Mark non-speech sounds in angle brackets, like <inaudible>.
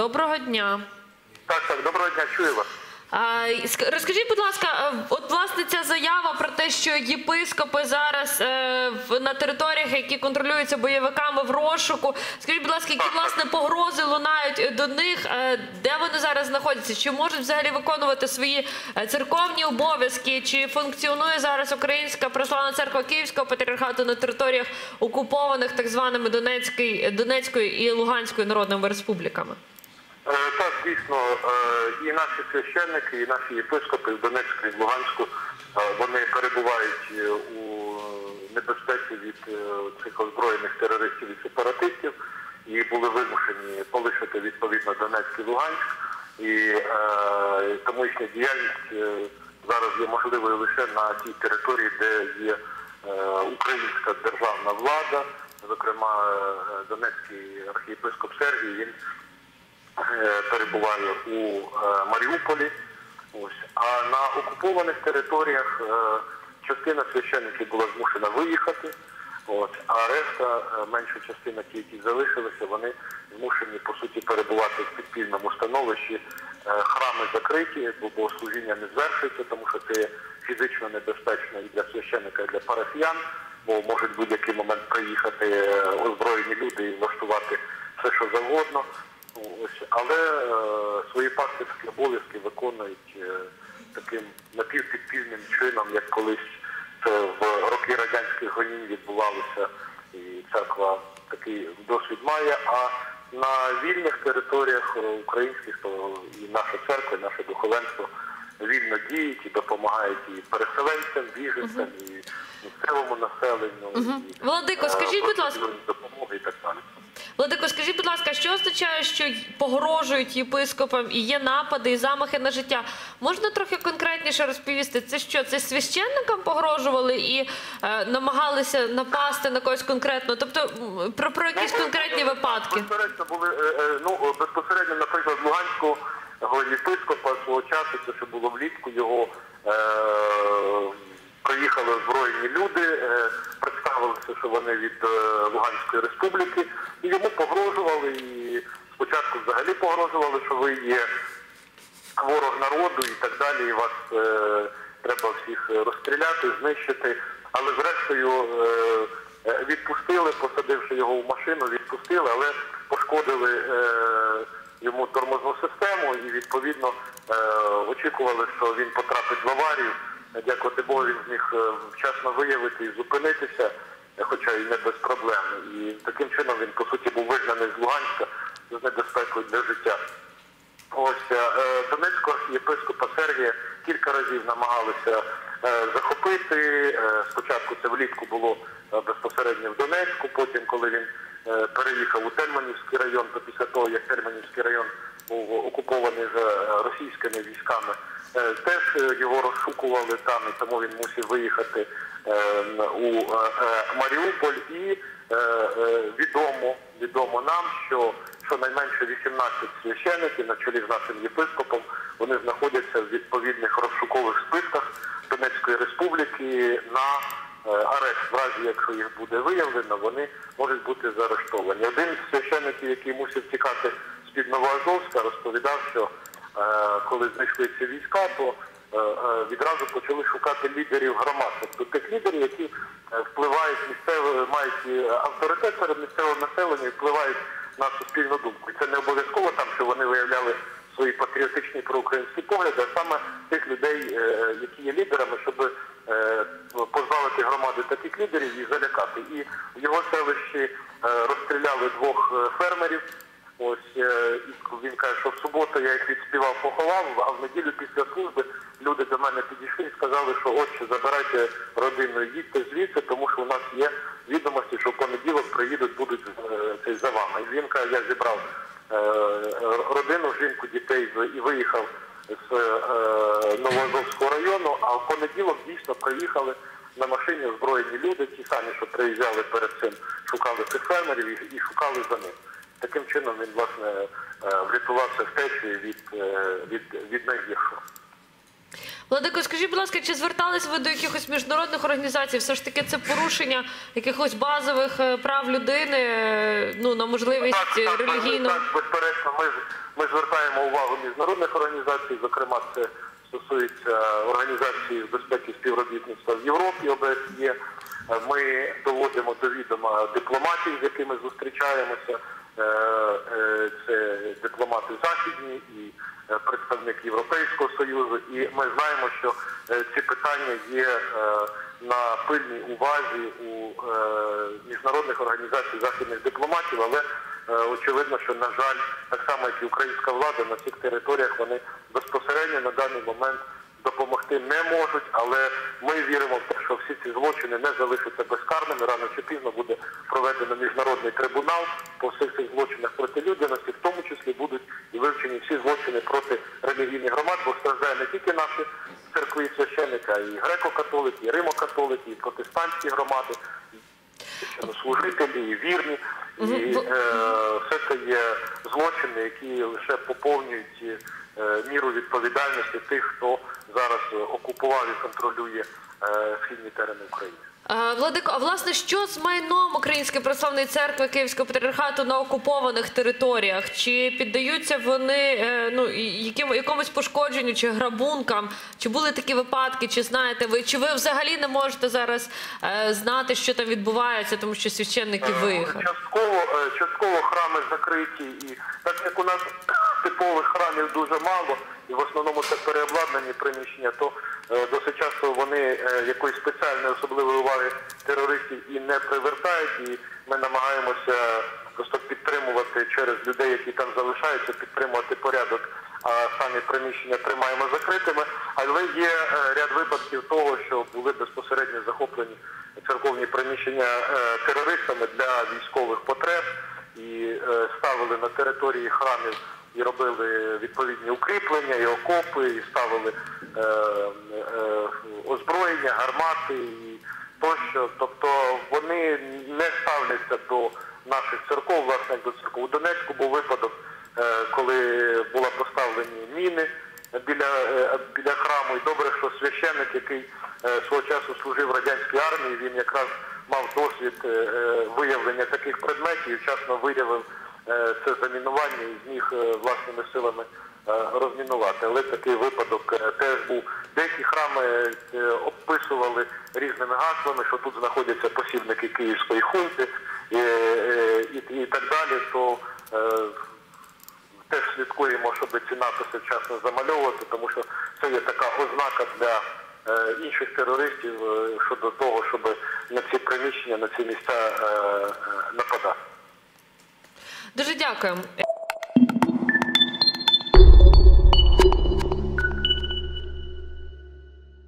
Доброго дня. Так, так, доброго дня, чую вас. А, Розкажіть, будь ласка, от власне ця заява про те, що єпископи зараз е, в- на територіях, які контролюються бойовиками в розшуку. Скажіть, будь ласка, які власне погрози лунають е, до них, е, де вони зараз знаходяться? Чи можуть взагалі виконувати свої церковні обов'язки? Чи функціонує зараз Українська православна церква Київського патріархату на територіях окупованих так званими Донецької, Донецькою і Луганською народними республіками? Дійсно, е, і наші священники, і наші єпископи з Донецьку і з Луганську, е, вони перебувають е, у небезпеці від цих озброєних терористів і сепаратистів, і були вимушені полишити відповідно Донецьк і Луганськ. І тому їхня діяльність зараз є можливою лише на тій території, де є українська державна влада, зокрема Донецький архієпископ Сергій. Він перебуває у е, Маріуполі. А на окупованих територіях е, частина священників була змушена виїхати, а решта, е, менша частина, ті, які залишилися, вони змушені по суті перебувати в підпільному становищі. Е, Храми закриті, бо богослужіння не звершується, тому що це фізично небезпечно і для священника, і для парафіян, бо можуть в будь-який момент приїхати е, озброєні люди і влаштувати все, що завгодно. Ось, але е, свої пастирські обов'язки виконують е, таким напівпідпільним чином, як колись це в роки радянських гонінь відбувалося, і церква такий досвід має. А на вільних територіях українських то і наша церква, і наше духовенство вільно діють і допомагають і переселенцям, біженцям, і місцевому населенню. і, Владико, е, скажіть, будь ласка. допомоги і так далі. Владико, скажіть, будь ласка, що означає, що погрожують єпископам і є напади і замахи на життя? Можна трохи конкретніше розповісти? Це що? Це священникам погрожували і е, намагалися напасти на когось конкретно? Тобто про, про якісь Ну, конкретні ну, випадки? Безперечно, були е, е, ну безпосередньо, наприклад, Луганського єпископа свого часу, це ще було влітку, його е, приїхали озброєні люди, е, представилися, що вони від е, Луганської республіки, і йому погрожували. І спочатку взагалі погрожували, що ви є ворог народу і так далі, і вас е, треба всіх розстріляти, знищити. Але зрештою відпустили, посадивши його в машину, відпустили, але пошкодили йому тормозну систему і відповідно очікували, що він потрапить в аварію. Дякувати Зміг е, вчасно виявити і зупинитися, е, хоча і не без проблем. І таким чином він по суті був вигнаний з Луганська з небезпекою для життя. Ось е, Донецького єпископа Сергія кілька разів намагалися захопити. Спочатку це влітку було безпосередньо в Донецьку, потім, коли він переїхав у Тельманівський район, то після того, як Тельманівський район був окупований е, російськими військами, е, теж е, його розшукували там, і тому він мусив виїхати у Маріуполь. І відомо, відомо нам, що щонайменше 18 священиків на чолі з нашим єпископом вони знаходяться в відповідних розшукових списках Донецької республіки на арешт. В разі, якщо їх буде виявлено, вони можуть бути заарештовані. Один з священиків, який мусив тікати з-під Новоазовська, розповідав, що е, коли знайшли ці війська, то е, е, відразу почали шукати лідерів громад, тобто тих лідерів, які е, впливають місцево, мають е, авторитет серед місцевого населення і впливають на суспільну думку. І це не обов'язково там, що вони виявляли свої патріотичні проукраїнські погляди, а саме тих людей, е, які є лідерами, щоб е, позбавити громади таких лідерів і залякати. І в його селищі е, розстріляли двох фермерів. Ось він каже, що в суботу я їх відспівав, поховав, а в неділю після служби люди до мене підійшли і сказали, що отче, забирайте родину, їдьте звідси, тому що у нас є відомості, що в понеділок приїдуть, будуть за вами. І він каже, я зібрав родину, жінку, дітей і виїхав з е, Новоазовського району, а в понеділок дійсно приїхали на машині озброєні люди, ті самі, що приїжджали перед цим, шукали цих фермерів і, шукали за ним. Таким чином він власне е, врятувався втечі від, е, від, від найгіршого. Владико, скажіть, будь ласка, чи звертались ви до якихось міжнародних організацій? Все ж таки це порушення якихось базових е, прав людини, е, ну на можливість е, релігійну. Так, безперечно, ми, ми звертаємо увагу міжнародних організацій, зокрема це стосується організації з безпеки співробітництва в Європі, ОБСЄ. Ми доводимо до відома дипломатів, з якими зустрічаємося. Е, е, Це дипломати західні і е, представник Європейського Союзу. І ми знаємо, що ці питання є на пильній увазі у міжнародних організацій західних дипломатів, але очевидно, що на жаль, так само як і українська влада на цих територіях вони безпосередньо на даний момент допомогти не можуть, але ми віримо в те, що всі ці злочини не залишаться безкарними. Рано чи пізно буде проведено міжнародний трибунал по всіх цих злочинах проти людяності, в тому числі будуть і вивчені всі злочини проти релігійних громад, бо страждає не тільки наші церкви і священники, а і греко-католики, і римо-католики, і протестантські громади, і служителі, і вірні. І е, все це є злочини, які лише поповнюють е, міру відповідальності тих, хто зараз е, окупував і контролює е, східні терени України. Е, Владико, а власне, що з майном Української православної церкви Київського патріархату на окупованих територіях? Чи піддаються вони е, ну яким якомусь пошкодженню чи грабункам? Чи були такі випадки? Чи знаєте ви? Чи ви взагалі не можете зараз е, знати, що там відбувається, тому що священники виїхали? Частково, частково храми закриті, і так як у нас <coughs> типових храмів дуже мало, і в основному це переобладнані приміщення, то е, досить часто вони е, якоїсь спеціальної особливої уваги терористів і не привертають, і ми намагаємося просто підтримувати через людей, які там залишаються, підтримувати порядок. А самі приміщення тримаємо закритими, але є е, ряд випадків того, що були безпосередньо захоплені церковні приміщення терористами для військових потреб і ставили на території храмів і робили відповідні укріплення, і окопи, і ставили е, е, озброєння, гармати і тощо. Тобто вони не ставляться до наших церков, власне, до церков. У Донецьку був випадок, е, коли була поставлені міни біля, е, біля храму. І добре, що священник, який е, свого часу служив в радянській армії, він якраз мав досвід е, е, виявлення таких предметів і вчасно виявив це замінування і зміг е, власними силами е, розмінувати. Але такий випадок е, теж був. Деякі храми е, описували різними гаслами, що тут знаходяться посібники Київської хунти і, е, так далі. То е, теж слідкуємо, щоб ці написи вчасно замальовувати, тому що це є така ознака для е, інших терористів е, щодо того, щоб на ці приміщення, на ці місця е, е, нападати. Дуже дякую.